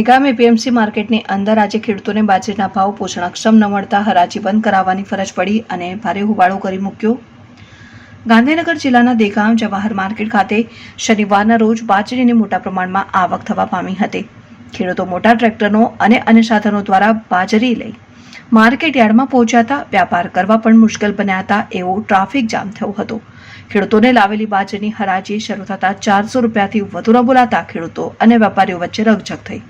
નિગામ APMC માર્કેટની અંદર આજે ખેડૂતોને બાજરીના ભાવ પોષણક્ષમ ન મળતા હરાજી બંધ કરાવવાની ફરજ પડી અને ભારે હોબાળો કરી મૂક્યો. ગાંધીનગર જિલ્લાના દેગામ જવાહર માર્કેટ ખાતે શનિવારના રોજ બાજરીની મોટા પ્રમાણમાં આવક થવા પામી હતી. ખેડૂતો મોટા ટ્રેક્ટરનો અને અન્ય સાધનો દ્વારા બાજરી લઈ માર્કેટ યાર્ડમાં પહોંચ્યા વ્યાપાર કરવા પણ મુશ્કેલ બન્યા હતા એવો ટ્રાફિક જામ થયો હતો. ખેડૂતોને લાવેલી બાજરીની હરાજી શરૂ થતાં ચારસો રૂપિયાથી વધુ ન બોલાતા ખેડૂતો અને વેપારીઓ વચ્ચે રકઝક થઈ.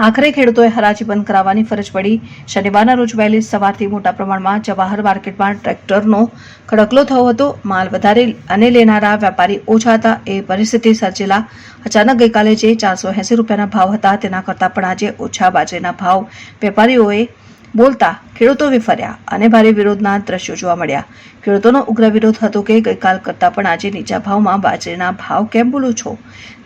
આખરે ખેડૂતોએ હરાજી બંધ કરાવવાની ફરજ પડી. શનિવારના રોજ વહેલી સવારથી મોટા પ્રમાણમાં જવાહર માર્કેટમાં ટ્રેક્ટરનો ખડકલો થયો હતો. માલ વધારે અને લેનારા વેપારી ઓછા હતા. એ પરિસ્થિતિ સર્જેલા અચાનક ગઈકાલે જે ચારસો એંસી રૂપિયાના ભાવ હતા, તેના કરતાં પણ આજે ઓછા બાજરીના ભાવ. વેપારીઓએ બોલતા ખેડૂતો વિફર્યા અને ભારે વિરોધના દ્રશ્યો જોવા મળ્યા. ખેડૂતોનો ઉગ્ર વિરોધ હતો કે ગઈકાલ કરતાં પણ આજે નીચા ભાવમાં બાજરીના ભાવ કેમ બોલો છો?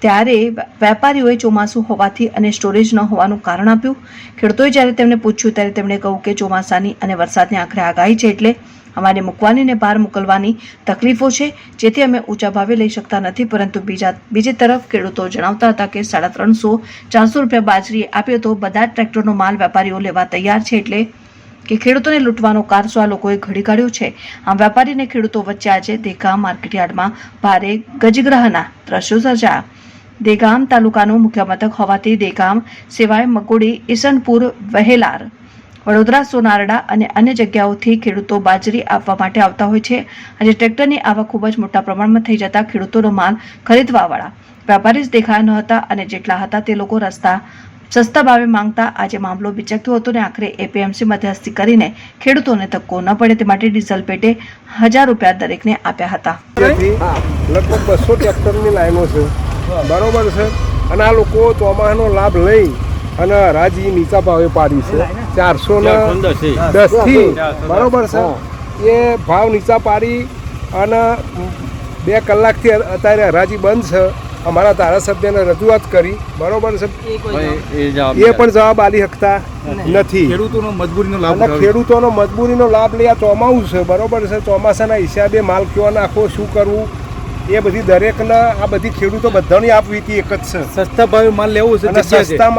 ત્યારે વેપારીઓએ ચોમાસું હોવાથી અને સ્ટોરેજ ન હોવાનું કારણ આપ્યું. ખેડૂતોએ જ્યારે તેમને પૂછ્યું ત્યારે તેમણે કહ્યું કે ચોમાસાની અને વરસાદની આખરે આગાહી છે એટલે અમારે મૂકવાની ને બહાર મોકલવાની તકલીફો છે, જેથી અમે ઊંચા ભાવે લઈ શકતા નથી, પરંતુ બીજા, બીજી તરફ ખેડૂતો જણાવતા હતા કે સાડા ત્રણસો ચારસો રૂપિયા બાજરી આપ્યો તો બધા જ ટ્રેક્ટરનો માલ વેપારીઓ લેવા તૈયાર છે એટલે કે ખેડૂતોને લૂંટવાનો કારસો આ લોકોએ ઘડી કાઢ્યો છે? આમ વેપારી અને ખેડૂતો વચ્ચે આજે દેખા માર્કેટયાર્ડમાં ભારે ગજગ્રહના દ્રશ્યો સર્જાયા. દેગામ તાલુકાનું મુખ્ય મથક હોવાથી દેગામ સિવાય મકોડી ઈસનપુર, વહેલાર વડોદરા, સોનારડા અને અન્ય જગ્યાઓથી ખેડૂતો બાજરી આપવા માટે આવતા હોય છે. આજે ટ્રેક્ટરની આવક ખૂબ જ મોટા પ્રમાણમાં થઈ જતા ખેડૂતોનો માલ ખરીદવાવાળા વેપારી જ દેખાયા ન હતા અને જેટલા હતા તે લોકો રસ્તા સસ્તા ભાવે માંગતા આજે મામલો બિચકતો હતો ને આખરે એપીએમસી મધ્યસ્થી કરીને ખેડૂતોને ધક્કો ન પડે તે માટે ડીઝલ પેટે હજાર રૂપિયા દરેકને આપ્યા હતા. લગભગ બસો ટ્રેક્ટરની લાઈનો છે. બરોબર છે? અને આ લોકો ચોમાસાનો લાભ લઈ અને હરાજી નીચા ભાવે પાડી છે. ચારસો ને દસથી બરોબર છે? એ ભાવ નીચા પાડી અને બે કલાકથી અત્યારે હરાજી બંધ છે. અમારા ધારાસભ્યને રજૂઆત કરી. બરોબર છે? એ પણ જવાબ આલી શકતા નથી. ખેડૂતોનો મજબૂરીનો લાભ અને ખેડૂતોનો મજબૂરીનો લાભ લઈ આ ચોમાસું છે. બરોબર છે? ચોમાસાના હિસાબે માલ કયો નાખવો શું કરવું? એ બધી દરેકના આ બધી ખેડૂતો બધાની આપવી હતી એક જ છે. સસ્તા ભાવે માલ લેવો છે અને સસ્તા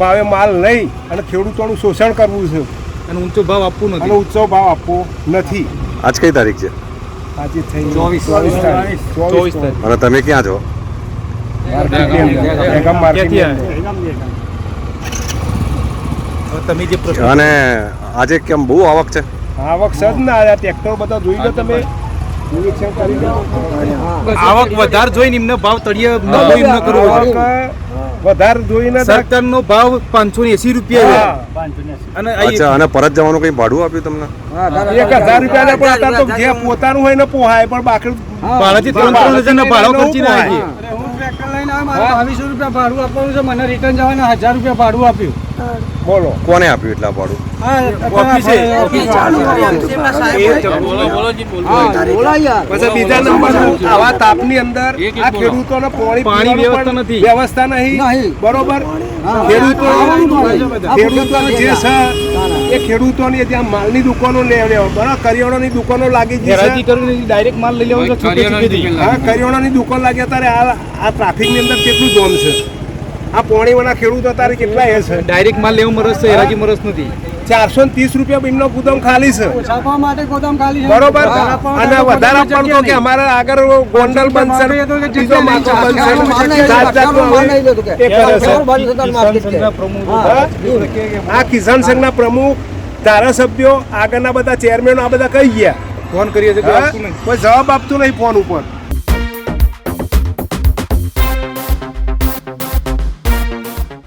ભાવે માલ લઈ અને ખેડૂતોનું શોષણ કરવું છે. અને ઊંચો ભાવ આપવો અને નથી ઊંચો ભાવ આપવો નથી. આજ કઈ તારીખ છે? આજે થઈ ચોવીસ. ચોવીસ તારીખ. ચોવીસ ચોવીસ તારીખ. અને તમે ક્યાં છો? અને આજે કેમ બહુ આવક છે? આવક સજ ના આ ટ્રેક્ટર બધા જોઈ લો તમે. આવક વધારે જોઈને એમને ભાવ તળિયે ન હોય એમને કરવો વધારે જોઈને સરકારનો ભાવ પાંચસો ને એસી રૂપિયા અને અચ્છા અને પરત જવાનું કઈ ભાડું આપ્યું તમને? એક હજાર રૂપિયા પણ અત્યારે તો જે પોતાનું હોય ને પોહાય પણ બાકી ભાડાથી ત્રણ ત્રણ હજાર ના ભાડો ખર્ચી. નાખીએ હું ટ્રેક્ટર લઈને આવ્યો મારે બાવીસો રૂપિયા ભાડું આપવાનું છે મને રિટર્ન જવાના હજાર રૂપિયા ભાડું આપ્યું. બોલો. કોને આપ્યું એટલા ભાડું? બીજા નંબર આવા તાપની અંદર. આ ખેડૂતોને પાણી પાણી વ્યવસ્થા નથી. વ્યવસ્થા નહીં. નહીં. બરોબર? ખેડૂતો ખેડૂતો જે છે એ ખેડૂતોની ત્યાં માલની દુકાનો બરાબર? કરિયાણાની દુકાનો લાગી છે. ડાયરેક્ટ માલ લઈ લેવાનો. કરિયાણાની દુકાન લાગે અત્યારે આ આ ટ્રાફિકની અંદર કેટલું જોમ છે? આ પોણીવાળા ખેડૂત અત્યારે કેટલા એ છે? ડાયરેક્ટ માલ લેવું મરસ છે હેરાજી મરસ નથી. ચારસો ને ત્રીસ રૂપિયા એમનો ગુદામ ખાલી છે. માટે ગોદામ ખાલી છે. બરોબર? અને વધારે પડતો કે અમારે આગળ ગોંડલ બનશે બીજો જાત જાતનું આ કિસાન સંઘના પ્રમુખ ધારાસભ્યો આગળના બધા ચેરમેનો આ બધા કહી ગયા? ફોન કરીએ છીએ જવાબ આપતું નહીં ફોન ઉપર?